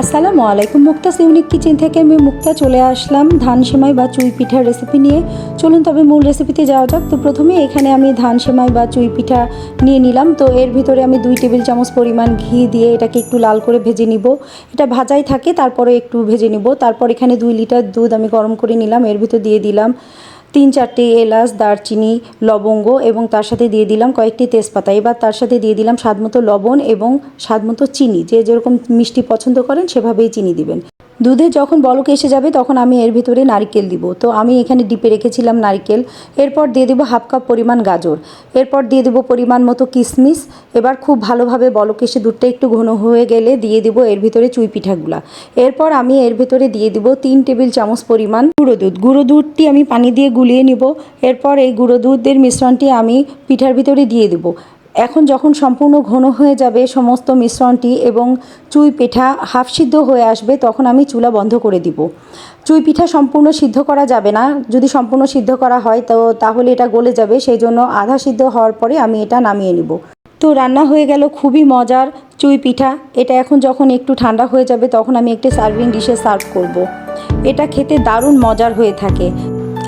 আসসালামু আলাইকুম Mukta's unique kitchen থেকে আমি মুক্তা চলে আসলাম ধান সেমাই বা চুই পিঠার রেসিপি নিয়ে। চলুন তবে মূল রেসিপিতে যাওয়া যাক। তো প্রথমে এখানে আমি ধান সেমাই বা চুই পিঠা নিয়ে নিলাম। তো এর ভিতরে আমি দুই টেবিল চামচ পরিমাণ ঘি দিয়ে এটাকে একটু লাল করে ভেজে নিব। এটা ভাজাই থাকে, তারপরে একটু ভেজে নিব। তারপর এখানে দুই লিটার দুধ আমি গরম করে নিলাম। এর ভিতর দিয়ে দিলাম তিন চারটে এলাচ, দারচিনি, লবঙ্গ এবং তার সাথে দিয়ে দিলাম কয়েকটি তেজপাতা। এবার তার সাথে দিয়ে দিলাম স্বাদমতো লবণ এবং স্বাদমতো চিনি। যে যেরকম মিষ্টি পছন্দ করেন সেভাবেই চিনি দিবেন। দুধে যখন বলক এসে যাবে তখন আমি এর ভিতরে নারকেল দিব। তো আমি এখানে ডিপে রেখেছিলাম নারকেল। এরপর দিয়ে দেবো হাফ কাপ পরিমাণ গাজর। এরপর দিয়ে দেবো পরিমাণ মতো কিশমিশ এবার খুব ভালোভাবে বলক এসে দুধটা একটু ঘন হয়ে গেলে দিয়ে দেবো এর ভিতরে চুই পিঠাগুলা। এরপর আমি এর ভিতরে দিয়ে দেবো তিন টেবিল চামচ পরিমাণ গুঁড়ো দুধ। গুঁড়ো দুধটি আমি পানি দিয়ে গুলিয়ে নিব। এরপর এই গুঁড়ো দুধের মিশ্রণটি আমি পিঠার ভিতরে দিয়ে দেবো। এখন যখন সম্পূর্ণ ঘন হয়ে যাবে সমস্ত মিশ্রণটি এবং চুই পিঠা হাফ সিদ্ধ হয়ে আসবে, তখন আমি চুলা বন্ধ করে দিব। চুই পিঠা সম্পূর্ণ সিদ্ধ করা যাবে না। যদি সম্পূর্ণ সিদ্ধ করা হয়, তো তাহলে এটা গলে যাবে। সেই জন্য আধা সিদ্ধ হওয়ার পরে আমি এটা নামিয়ে নিব। তো রান্না হয়ে গেল খুবই মজার চুই পিঠা। এটা এখন যখন একটু ঠান্ডা হয়ে যাবে, তখন আমি একটি সার্ভিং ডিশে সার্ভ করব। এটা খেতে দারুণ মজার হয়ে থাকে।